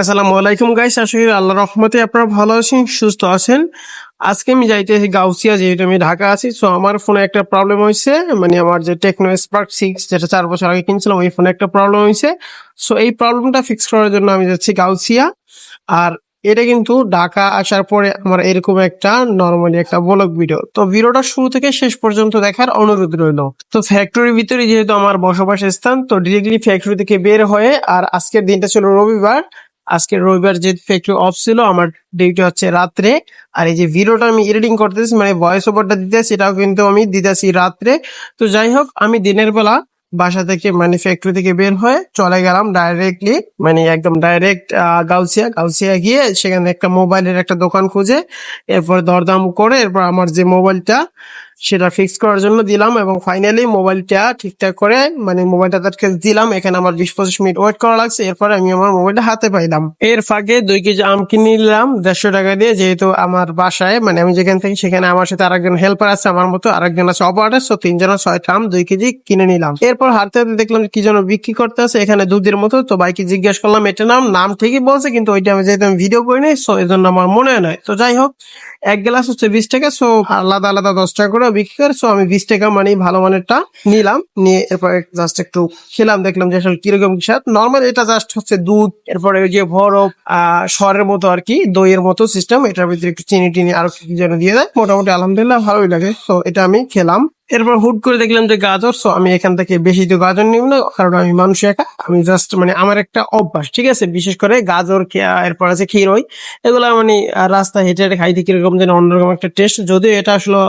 আসসালামু আলাইকুম গাইস, আশা করি আল্লাহ রহমতে আপনারা ভালো আছেন, সুস্থ আছেন। আজকে আমি যাইতেছি গাউসিয়া, যেহেতু আমি ঢাকা আছি সো আমার ফোনে একটা প্রবলেম হয়েছে। মানে আমার যে টেকনো স্পার্ক সিক্স যেটা চার বছর আগে কিনছিলাম, ওই ফোনে একটা প্রবলেম হয়েছে। সো এই প্রবলেমটা ফিক্স করার জন্য আমি যাচ্ছি গাউসিয়া। আর এটা কিন্তু ঢাকা আসার পরে আমার এরকম একটা নর্মালি একটা ব্লগ ভিডিও তো ভিডিওটা শুরু থেকে শেষ পর্যন্ত দেখার অনুরোধ রইল। তো ফ্যাক্টরির ভিতরে যেহেতু আমার বসবাসের স্থান, তো ডিরেক্টলি ফ্যাক্টরি থেকে বের হয়ে আর আজকের দিনটা ছিল রবিবার আজকে রবিবার যে ফ্যাক্টরি অফ ছিল, আমার ডিউটি হচ্ছে রাত্রে। আর এই যে ভিডিওটা আমি এডিটিং করতেছি মানে ভয়েস ওভারটা দিতেছি এটাও কিন্তু আমি দিতেছি রাত্রে। তো যাই হোক, আমি দিনের বেলা বাসা থেকে মানে ফ্যাক্টরি থেকে বের হয়ে চলে গেলাম ডাইরেক্টলি মানে একদম ডাইরেক্ট গাউসিয়া গাউসিয়া গিয়ে সেখানে একটা মোবাইলের একটা দোকান খুঁজে, এরপর দরদাম করে, এরপর আমার যে মোবাইলটা সেটা ফিক্স করার জন্য দিলাম এবং ফাইনালি মোবাইলটা ঠিকঠাক করে মানে মোবাইলটা তাদেরকে দিলাম, এখানে আমার বিশ পঁচিশ মিনিট ওয়েট করা লাগছে, এরপর আমি আমার মোবাইলটা হাতে পাইলাম। এর ফাঁকে দুই কেজি আম কিনে নিলাম, দেড়শো টাকা দিয়ে, যেহেতু আমার বাসায় মানে আমি যেখানে থাকি, সেখানে আমার সাথে আরেকজন হেল্পার আছে, আমার মতো আরেকজন আছে অপারেটর সো তিনজনের ছয়টা আম, দুই কেজি কিনে নিলাম। এরপর হাতে হাতে দেখলাম কি যেন বিক্রি করতে আছে, এখানে দুধের মতো, তো বাইকে জিজ্ঞেস করলাম, এটা নাম? নাম ঠিকই বলছে, কিন্তু ওইটা আমি যেহেতু আমি ভিডিও করি নাই সো এই জন্য আমার মনে নয় তো যাই হোক, এক গ্লাস হচ্ছে বিশ টাকা সো আলাদা আলাদা দশ টাকা করে বিক্রি করে সো আমি বিশ টাকা মানে ভালো মানেরটা নিলাম। নিয়ে এরপর জাস্ট একটু খেলাম, দেখলাম যে আসলে কীরকম স্বাদ। নর্মাল এটা জাস্ট হচ্ছে দুধ, এরপরে ওই যে বরফ সরের মতো আর কি, দইয়ের মতো সিস্টেম এটার ভিতরে একটু চিনি টিনি আরও কি কি যেন দিয়ে দেয়। মোটামুটি আলহামদুলিল্লাহ ভালোই লাগে তো এটা আমি খেলাম। এরপর হুট করে দেখলাম যে গাজর সো আমি এখান থেকে বেশি তো গাজর নিব না, কারণ আমি মানুষ একা। আমি জাস্ট মানে আমার একটা অভ্যাস, ঠিক আছে? বিশেষ করে গাজর এরপর আছে ক্ষীরই। এগুলো মানে রাস্তা হেঁটে হেঁটে খাইতে কীরকম যেন অন্যরকম একটা টেস্ট যদিও এটা আসলে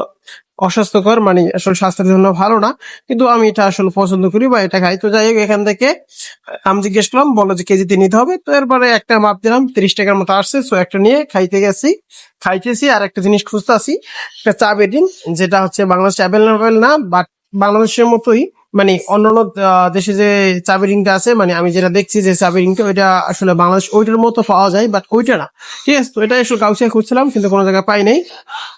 অস্বাস্থ্যকর মানে আসলে স্বাস্থ্যের জন্য ভালো না, কিন্তু আমি এটা আসলে পছন্দ করি বা এটা খাই। তো যাই হোক, এখান থেকে আমি জিজ্ঞেস করলাম বলো যে কেজিতে নিতে হবে। তো এরপরে একটা মাপ দিলাম, তিরিশ টাকার মতো আসছে সো একটা নিয়ে খাইতে গেছি। খাইতেছি, আর একটা জিনিস খুঁজতেছি, একটা চা বেডিন যেটা হচ্ছে বাংলাদেশ অ্যাভেলেবেল না বাট বাংলাদেশের মতোই মানে অন্যান্য দেশে যে চাবি রিংটা আছে মানে আমি যেটা দেখছি যে চাবি রিংটা ওইটা আসলে বাংলাদেশ, ওইটার মতো পাওয়া যায় বাট ওইটা না। ঠিক আছে, তো এটা একটু কাউসিয়া খুঁজছিলাম, কিন্তু কোনো জায়গায় পাই নাই।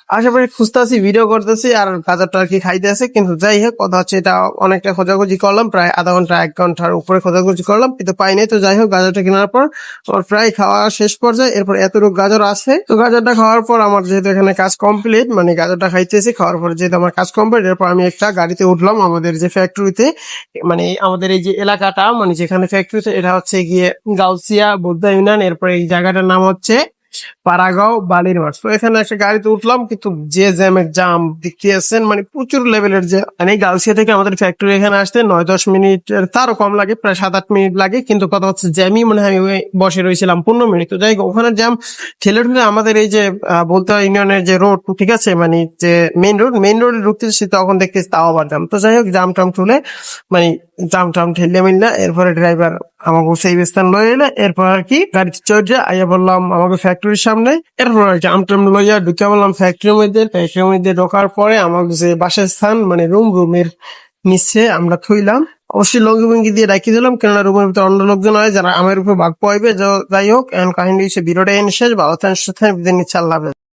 আশেপাশে খুঁজতেছি ভিডিও করতেছি আর গাজারটা আর কি খাইতে আছে। কিন্তু যাই হোক, কথা হচ্ছে এটা অনেকটা খোঁজাখুঁজি করলাম, প্রায় আধা ঘণ্টা, এক ঘণ্টার উপরে খোঁজাখুঁজি করলাম, কিন্তু পাই নাই তো যাই হোক, গাজরটা কেনার পর আমার প্রায় খাওয়া শেষ পর্যায়ে, এরপর এতটুকু গাজর আছে। তো গাজরটা খাওয়ার পর আমার যেহেতু এখানে কাজ কমপ্লিট মানে গাজরটা খাইতেছি, খাওয়ার পর যেহেতু আমার কাজ কমপ্লিট এরপর আমি একটা গাড়িতে উঠলাম আমাদের যে ফ্যাক্টরিতে মানে আমাদের এই যে এলাকাটা মানে যেখানে ফ্যাক্টরিতে এটা হচ্ছে গিয়ে গাউসিয়া বুদ্ধা ইউনিয়ন, এরপর এই জায়গাটার নাম হচ্ছে পারাগাঁও, বালির মাঠ। তো এখানে একটা গাড়িতে উঠলাম, কিন্তু যে জ্যামের জাম দেখতে মানে প্রচুর লেভেলের যে মানে গাউসিয়া থেকে আমাদের ফ্যাক্টরি এখানে আসতে নয় দশ মিনিট তারও কম লাগে, প্রায় সাত আট মিনিট লাগে, কিন্তু কথা হচ্ছে জ্যামই মনে আমি বসে রয়েছিলাম পনেরো মিনিট। তো যাই হোক, ওখানে জ্যাম ঠেলে ঠেলে আমাদের এই যে বলতে হয় ইউনিয়নের যে রোড, ঠিক আছে মানে যে মেইন রোড মেইন রোডে ঢুকতেছি তখন দেখতেছি তাও আবার জাম তো যাই হোক, জাম টাম তুলে মানে জাম টাম ঠেলে মিললে এরপরে ড্রাইভার আমাকে সেই স্থান লয়ে এলে এরপর আর কি গাড়িতে চড়ে আইয়া বললাম আমাকে ফ্যাক্টরির সামনে এরপর আর জাম টাম লইয়া ঢুকে বললাম ফ্যাক্টরির মধ্যে ফ্যাক্টরির মধ্যে ঢোকার পরে আমাকে যে বাসের স্থান মানে রুম রুমের নিচে আমরা থইলাম অবশ্যই লঙ্গি ভঙ্গি দিয়ে রাখি দিলাম কেননা রুমের ভিতরে অন্য লোকজন হয় যারা আমার উপর ভাগ পাইবে যাই হোক এখন কাহিনী হচ্ছে ভিডিওটা এনে শেষ থাকেন, বিদায় নিচ্ছি আল্লাহ।